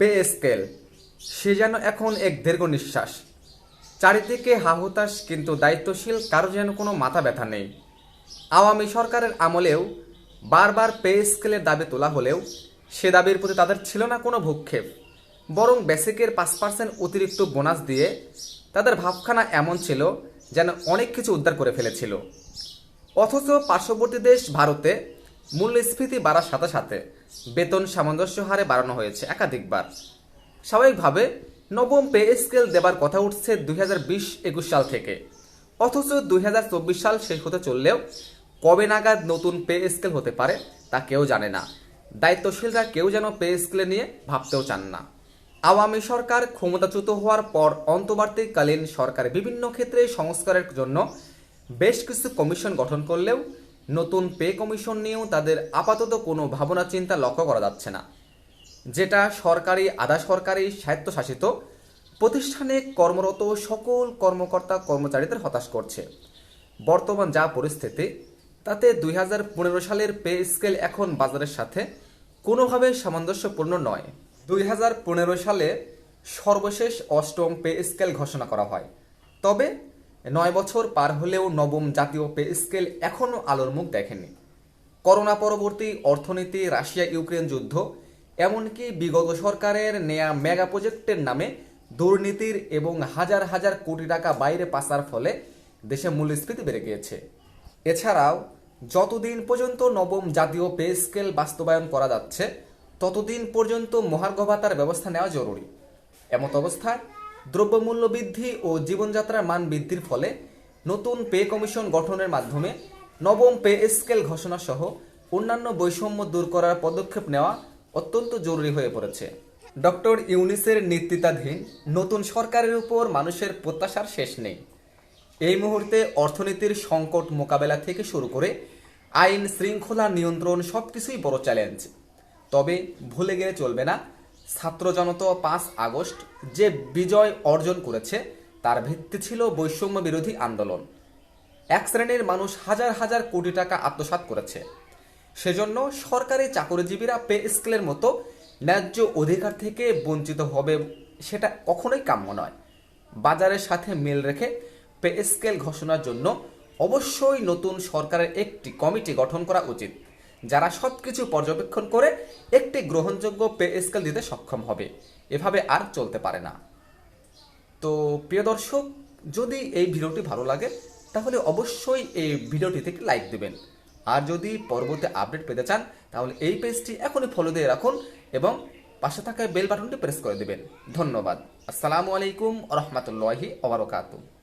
Pay scale, সে যেন এখন এক দীর্ঘ নিঃশ্বাস। চারিদিকে হাহুতাস কিন্তু দায়িত্বশীল, কারও যেন কোনো মাথা ব্যথা নেই। আওয়ামী সরকারের আমলেও বারবার পে স্কেলের দাবি তোলা হলেও সে দাবির প্রতি তাদের ছিল না কোনো ভূক্ষেপ। বরং বেসিকের পাঁচ পার্সেন্ট অতিরিক্ত বোনাস দিয়ে তাদের ভাবখানা এমন ছিল যেন অনেক কিছু উদ্ধার করে ফেলেছিল। অথচ পার্শ্ববর্তী দেশ ভারতে মূল্যস্ফীতি বাড়ার সাথে সাথে বেতন সামঞ্জস্য হারে বাড়ানো হয়েছে একাধিকবার। স্বাভাবিকভাবে নবম পে স্কেল দেবার কথা উঠছে দুই হাজার বিশ একুশ সাল থেকে। অথচ দুই হাজার চব্বিশ সাল শেষ হতে চললেও কবে নাগাদ নতুন পে স্কেল হতে পারে তা কেউ জানে না। দায়িত্বশীলরা কেউ যেন পে স্কেল নিয়ে ভাবতেও চান না। আওয়ামী সরকার ক্ষমতাচ্যুত হওয়ার পর অন্তর্বর্তীকালীন সরকার বিভিন্ন ক্ষেত্রে সংস্কারের জন্য বেশ কিছু কমিশন গঠন করলেও নতুন পে কমিশন নিয়েও তাদের আপাতত কোনো ভাবনা চিন্তা লক্ষ্য করা যাচ্ছে না। যেটা সরকারি, আধা সরকারি, স্বায়ত্তশাসিত প্রতিষ্ঠানে কর্মরত সকল কর্মকর্তা কর্মচারীদের হতাশ করছে। বর্তমান যা পরিস্থিতি, তাতে দুই হাজার পনেরো সালের পে স্কেল এখন বাজারের সাথে কোনোভাবে সামঞ্জস্যপূর্ণ নয়। দুই সালে সর্বশেষ অষ্টম পে স্কেল ঘোষণা করা হয়। তবে নয় বছর পার হলেও নবম জাতীয় পে স্কেল এখনও আলোর মুখ দেখেনি করোনা পরবর্তী অর্থনীতি রাশিয়া ইউক্রেন যুদ্ধ, এমনকি বিগত সরকারের নেয়া মেগা প্রজেক্টের নামে দুর্নীতির এবং হাজার হাজার কোটি টাকা বাইরে পাচার ফলে দেশে মূল্যস্ফীতি বেড়ে গিয়েছে। এছাড়াও, যতদিন পর্যন্ত নবম জাতীয় পে স্কেল বাস্তবায়ন করা যাচ্ছে, ততদিন পর্যন্ত মহার্ঘ ভাতার ব্যবস্থা নেওয়া জরুরি। এমত অবস্থায় দ্রব্যমূল্য বৃদ্ধি ও জীবনযাত্রার মান বৃদ্ধির ফলে নতুন পে কমিশন গঠনের মাধ্যমে নবম পে স্কেল ঘোষণা সহ অন্যান্য বৈষম্য দূর করার পদক্ষেপ নেওয়া অত্যন্ত জরুরি হয়ে পড়েছে। ডক্টর ইউনিসের নেতৃত্বাধীন নতুন সরকারের উপর মানুষের প্রত্যাশার শেষ নেই। এই মুহূর্তে অর্থনীতির সংকট মোকাবেলা থেকে শুরু করে আইন শৃঙ্খলা নিয়ন্ত্রণ সবকিছুই বড় চ্যালেঞ্জ। তবে ভুলে গেলে চলবে না। ছাত্র জনতা পাঁচ আগস্ট যে বিজয় অর্জন করেছে, তার ভিত্তি ছিল বৈষম্য বিরোধী আন্দোলন। এক শ্রেণির মানুষ হাজার হাজার কোটি টাকা আত্মসাৎ করেছে। সেজন্য সরকারি চাকরিজীবীরা পে স্কেলের মতো ন্যায্য অধিকার থেকে বঞ্চিত হবে সেটা কখনোই কাম্য নয়। বাজারের সাথে মিল রেখে পে স্কেল ঘোষণার জন্য অবশ্যই নতুন সরকারের একটি কমিটি গঠন করা উচিত। যারা সবকিছু পর্যবেক্ষণ করে একটি গ্রহণযোগ্য পে স্কেল দিতে সক্ষম হবে। এভাবে আর চলতে পারে না। তো প্রিয় দর্শক, যদি এই ভিডিওটি ভালো লাগে, তাহলে অবশ্যই এই ভিডিওটিতে একটি লাইক দেবেন। আর যদি পরবর্তী আপডেট পেতে চান, তাহলে এই পেজটি এখনই ফলো দিয়ে রাখুন এবং পাশে থাকা বেল বাটনটি প্রেস করে দেবেন। ধন্যবাদ। আসসালামু আলাইকুম রহমতুল্লাহি ওবরাকাতুহ